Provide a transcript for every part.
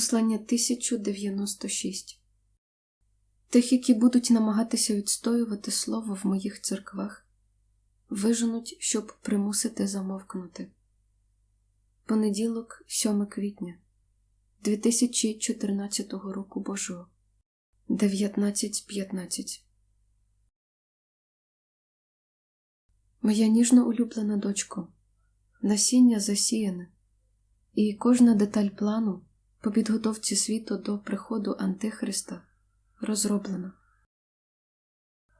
Послання 1096 Тих, які будуть намагатися відстоювати слово в моїх церквах, виженуть, щоб примусити замовкнути. Понеділок, 7 квітня 2014 року Божого. 19.15 Моя ніжно улюблена дочко, насіння засіяне, і кожна деталь плану по підготовці світу до приходу Антихриста розроблена.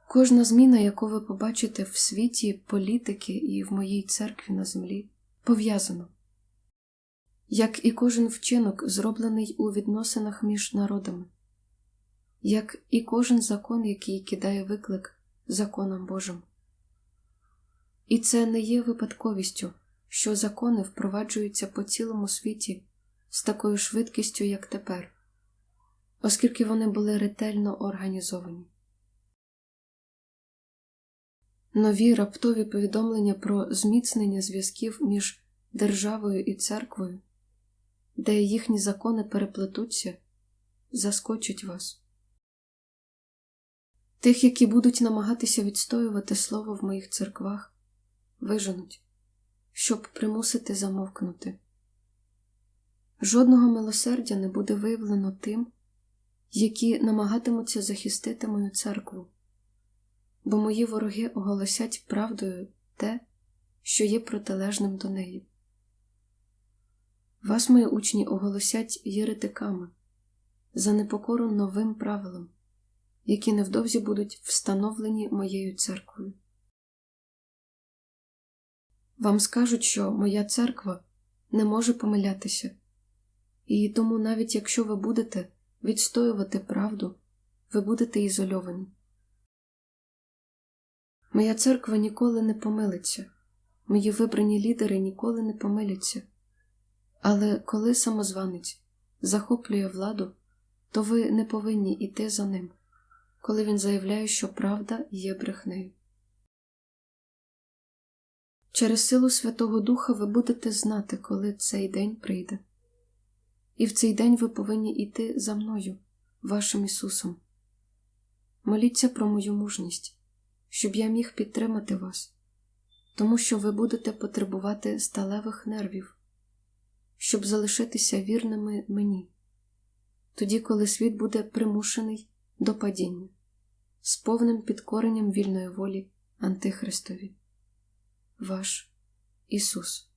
Кожна зміна, яку ви побачите в світі політики і в моїй церкві на землі, пов'язана. Як і кожен вчинок, зроблений у відносинах між народами, як і кожен закон, який кидає виклик законам Божим. І це не є випадковістю, що закони впроваджуються по цілому світі з такою швидкістю, як тепер, оскільки вони були ретельно організовані. Нові раптові повідомлення про зміцнення зв'язків між державою і церквою, де їхні закони переплетуться, заскочать вас. Тих, які будуть намагатися відстоювати слово в моїх церквах, виженуть, щоб примусити замовкнути. Жодного милосердя не буде виявлено тим, які намагатимуться захистити мою церкву, бо мої вороги оголосять правдою те, що є протилежним до неї. Вас, мої учні, оголосять єретиками за непокору новим правилам, які невдовзі будуть встановлені моєю церквою. Вам скажуть, що моя церква не може помилятися. І тому, навіть якщо ви будете відстоювати правду, ви будете ізольовані. Моя церква ніколи не помилиться, мої вибрані лідери ніколи не помиляться. Але коли самозванець захоплює владу, то ви не повинні йти за ним, коли він заявляє, що правда є брехнею. Через силу Святого Духа ви будете знати, коли цей день прийде і в цей день ви повинні йти за мною, вашим Ісусом. Моліться про мою мужність, щоб я міг підтримати вас, тому що ви будете потребувати сталевих нервів, щоб залишитися вірними мені, тоді, коли світ буде примушений до падіння, з повним підкоренням вільної волі Антихристові. Ваш Ісус.